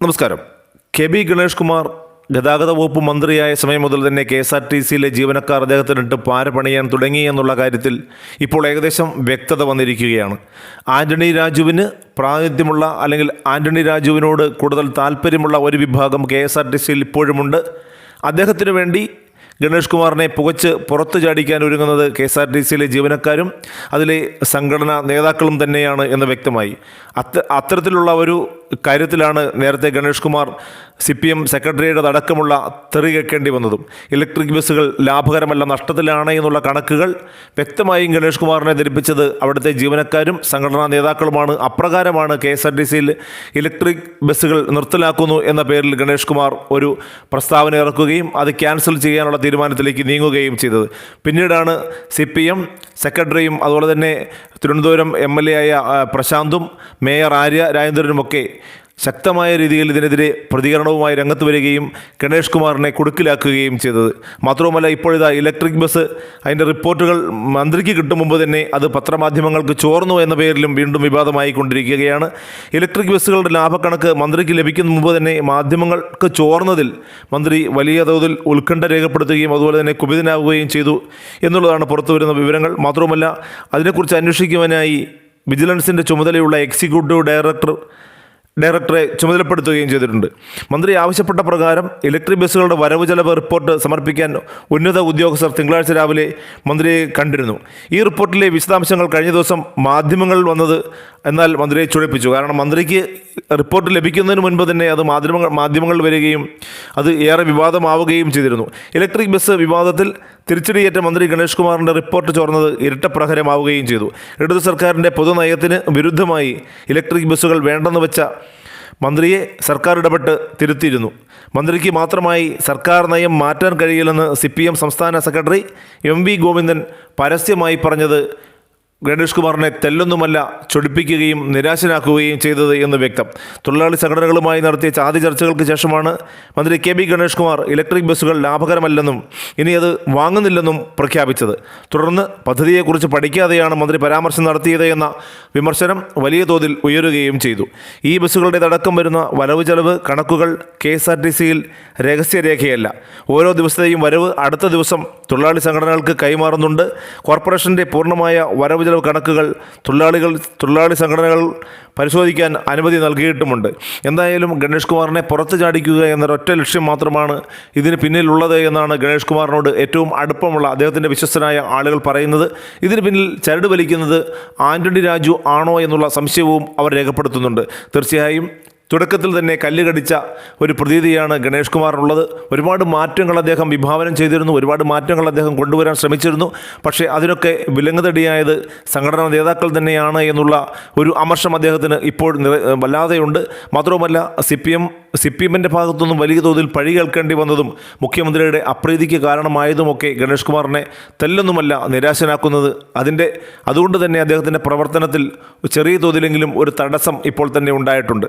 നമസ്കാരം. K B Ganesh Kumar ഗതാഗത വകുപ്പ് മന്ത്രിയായ സമയം മുതൽ തന്നെ കെ എസ് ആർ ടി സിയിലെ ജീവനക്കാർ അദ്ദേഹത്തിനിട്ട് പാര പണിയാൻ തുടങ്ങി എന്നുള്ള കാര്യത്തിൽ ഇപ്പോൾ ഏകദേശം വ്യക്തത വന്നിരിക്കുകയാണ്. ആന്റണി രാജുവിന് പ്രാതിനിധ്യമുള്ള അല്ലെങ്കിൽ ആന്റണി രാജുവിനോട് കൂടുതൽ താല്പര്യമുള്ള ഒരു വിഭാഗം കെ എസ് ആർ ടി സിയിൽ ഇപ്പോഴുമുണ്ട്. അദ്ദേഹത്തിന് വേണ്ടി ഗണേഷ് കുമാറിനെ പുകച്ച് പുറത്തു ചാടിക്കാൻ ഒരുങ്ങുന്നത് കെ എസ് ആർ ടി സിയിലെ ജീവനക്കാരും അതിലെ സംഘടനാ നേതാക്കളും തന്നെയാണ് എന്ന് വ്യക്തമായി. അത്ത അത്തരത്തിലുള്ള ഒരു കാര്യത്തിലാണ് നേരത്തെ Ganesh Kumar C P M സെക്രട്ടറിയുടെ അടക്കമുള്ള തെറി കേൾക്കേണ്ടി വന്നതും. ഇലക്ട്രിക് ബസ്സുകൾ ലാഭകരമല്ല നഷ്ടത്തിലാണ് എന്നുള്ള കണക്കുകൾ വ്യക്തമായും ഗണേഷ് കുമാറിനെ ധരിപ്പിച്ചത് അവിടുത്തെ ജീവനക്കാരും സംഘടനാ നേതാക്കളുമാണ്. അപ്രകാരമാണ് കെ എസ് ആർ ടി സിയിൽ ഇലക്ട്രിക് ബസ്സുകൾ നിർത്തലാക്കുന്നു എന്ന പേരിൽ ഗണേഷ് കുമാർ ഒരു പ്രസ്താവന ഇറക്കുകയും അത് ക്യാൻസൽ ചെയ്യാനുള്ള തീരുമാനത്തിലേക്ക് നീങ്ങുകയും ചെയ്തത്. പിന്നീടാണ് സി പി എം സെക്രട്ടറിയും അതുപോലെ തന്നെ തിരുവനന്തപുരം എം എൽ എ ആയ പ്രശാന്തും മേയർ ആര്യ രാജേന്ദ്രനുമൊക്കെ ശക്തമായ രീതിയിൽ ഇതിനെതിരെ പ്രതികരണവുമായി രംഗത്ത് വരികയും ഗണേഷ് കുമാറിനെ കുടുക്കിലാക്കുകയും ചെയ്തത്. മാത്രവുമല്ല ഇപ്പോഴിതാ ഇലക്ട്രിക് ബസ് അതിന്റെ റിപ്പോർട്ടുകൾ മന്ത്രിക്ക് കിട്ടും മുമ്പ് തന്നെ അത് പത്രമാധ്യമങ്ങൾക്ക് ചോർന്നു എന്ന പേരിലും വീണ്ടും വിവാദമായി കൊണ്ടിരിക്കുകയാണ്. ഇലക്ട്രിക് ബസ്സുകളുടെ ലാഭക്കണക്ക് മന്ത്രിക്ക് ലഭിക്കുന്ന മുമ്പ് തന്നെ മാധ്യമങ്ങൾക്ക് ചോർന്നതിൽ മന്ത്രി വലിയ തോതിൽ ഉത്കണ്ഠ രേഖപ്പെടുത്തുകയും അതുപോലെ തന്നെ കുപിതനാവുകയും ചെയ്തു എന്നുള്ളതാണ് പുറത്തുവരുന്ന വിവരങ്ങൾ. മാത്രവുമല്ല അതിനെക്കുറിച്ച് അന്വേഷിക്കുവാനായി വിജിലൻസിന്റെ ചുമതലയുള്ള എക്സിക്യൂട്ടീവ് ഡയറക്ടർ ഡയറക്ടറെ ചുമതലപ്പെടുത്തുകയും ചെയ്തിട്ടുണ്ട്. മന്ത്രി ആവശ്യപ്പെട്ട പ്രകാരം ഇലക്ട്രിക് ബസ്സുകളുടെ വരവ് ചെലവ് റിപ്പോർട്ട് സമർപ്പിക്കാൻ ഉന്നത ഉദ്യോഗസ്ഥർ തിങ്കളാഴ്ച രാവിലെ മന്ത്രിയെ കണ്ടിരുന്നു. ഈ റിപ്പോർട്ടിലെ വിശദാംശങ്ങൾ കഴിഞ്ഞ ദിവസം മാധ്യമങ്ങളിൽ വന്നത് എന്നാൽ മന്ത്രിയെ ചുഴപ്പിച്ചു കാരണം മന്ത്രിക്ക് റിപ്പോർട്ട് ലഭിക്കുന്നതിന് മുൻപ് തന്നെ അത് മാധ്യമങ്ങൾ മാധ്യമങ്ങളിൽ വരികയും അത് ഏറെ വിവാദമാവുകയും ചെയ്തിരുന്നു. ഇലക്ട്രിക് ബസ് വിവാദത്തിൽ തിരിച്ചടിയേറ്റ മന്ത്രി ഗണേഷ് കുമാറിന്റെ റിപ്പോർട്ട് ചോർന്നത് ഇരട്ടപ്രഹരമാവുകയും ചെയ്തു. ഇടതു സർക്കാരിന്റെ പൊതുനയത്തിന് വിരുദ്ധമായി ഇലക്ട്രിക് ബസ്സുകൾ വേണ്ടെന്ന് വെച്ച മന്ത്രിയെ സർക്കാർ ഇടപെട്ട് തിരുത്തിയിരുന്നു. മന്ത്രിക്ക് മാത്രമായി സർക്കാർ നയം മാറ്റാൻ കഴിയില്ലെന്ന് സി സംസ്ഥാന സെക്രട്ടറി എം വി ഗോവിന്ദൻ പരസ്യമായി പറഞ്ഞത് ഗണേഷ് കുമാറിനെ തെല്ലൊന്നുമല്ല ചൊടിപ്പിക്കുകയും നിരാശനാക്കുകയും ചെയ്തത് എന്ന് വ്യക്തം. തൊഴിലാളി സംഘടനകളുമായി നടത്തിയ ചാതി ചർച്ചകൾക്ക് ശേഷമാണ് മന്ത്രി K B Ganesh Kumar electric ബസ്സുകൾ ലാഭകരമല്ലെന്നും ഇനി അത് വാങ്ങുന്നില്ലെന്നും പ്രഖ്യാപിച്ചത്. തുടർന്ന് പദ്ധതിയെക്കുറിച്ച് പഠിക്കാതെയാണ് മന്ത്രി പരാമർശം നടത്തിയത് എന്ന വിമർശനം വലിയ തോതിൽ ഉയരുകയും ചെയ്തു. ഈ ബസ്സുകളുടേതടക്കം വരുന്ന വരവ് ചെലവ് കണക്കുകൾ കെ എസ് ആർ ടി സിയിൽ രഹസ്യരേഖയല്ല. ഓരോ ദിവസത്തെയും വരവ് അടുത്ത ദിവസം തൊഴിലാളി സംഘടനകൾക്ക് കൈമാറുന്നുണ്ട്. കോർപ്പറേഷന്റെ പൂർണമായ വരവ് ചെലവ് കണക്കുകൾ തൊഴിലാളികൾ തൊഴിലാളി സംഘടനകൾ പരിശോധിക്കാൻ അനുമതി നൽകിയിട്ടുമുണ്ട്. എന്തായാലും ഗണേഷ് കുമാറിനെ പുറത്തു ചാടിക്കുക എന്നൊരൊറ്റ ലക്ഷ്യം മാത്രമാണ് ഇതിന് പിന്നിലുള്ളത് എന്നാണ് ഗണേഷ് കുമാറിനോട് ഏറ്റവും അടുപ്പമുള്ള അദ്ദേഹത്തിന്റെ വിശ്വസ്തനായ ആളുകൾ പറയുന്നത്. ഇതിന് പിന്നിൽ ചരട് വലിക്കുന്നത് ആന്റണി രാജു ആണോ എന്നുള്ള സംശയവും അവർ രേഖപ്പെടുത്തുന്നുണ്ട്. തീർച്ചയായും തുടക്കത്തിൽ തന്നെ കല്ല് കടിച്ച ഒരു പ്രതീതിയാണ് ഗണേഷ് കുമാറിനുള്ളത്. ഒരുപാട് മാറ്റങ്ങൾ അദ്ദേഹം വിഭാവനം ചെയ്തിരുന്നു. ഒരുപാട് മാറ്റങ്ങൾ അദ്ദേഹം കൊണ്ടുവരാൻ ശ്രമിച്ചിരുന്നു. പക്ഷേ അതിനൊക്കെ വിലങ്ങുതടിയായത് സംഘടനാ നേതാക്കൾ തന്നെയാണ് എന്നുള്ള ഒരു അമർഷം അദ്ദേഹത്തിന് ഇപ്പോൾ വല്ലാതെയുണ്ട്. മാത്രവുമല്ല C P M C P എമ്മിന്റെ ഭാഗത്തുനിന്നും വലിയ തോതിൽ പഴി കേൾക്കേണ്ടി വന്നതും മുഖ്യമന്ത്രിയുടെ അപ്രീതിക്ക് കാരണമായതുമൊക്കെ ഗണേഷ് കുമാറിനെ തെല്ലൊന്നുമല്ല നിരാശനാക്കുന്നത്. അതിന്റെ അതുകൊണ്ട് തന്നെ അദ്ദേഹത്തിന്റെ പ്രവർത്തനത്തിൽ ചെറിയ തോതിലെങ്കിലും ഒരു തടസ്സം ഇപ്പോൾ തന്നെ ഉണ്ടായിട്ടുണ്ട്.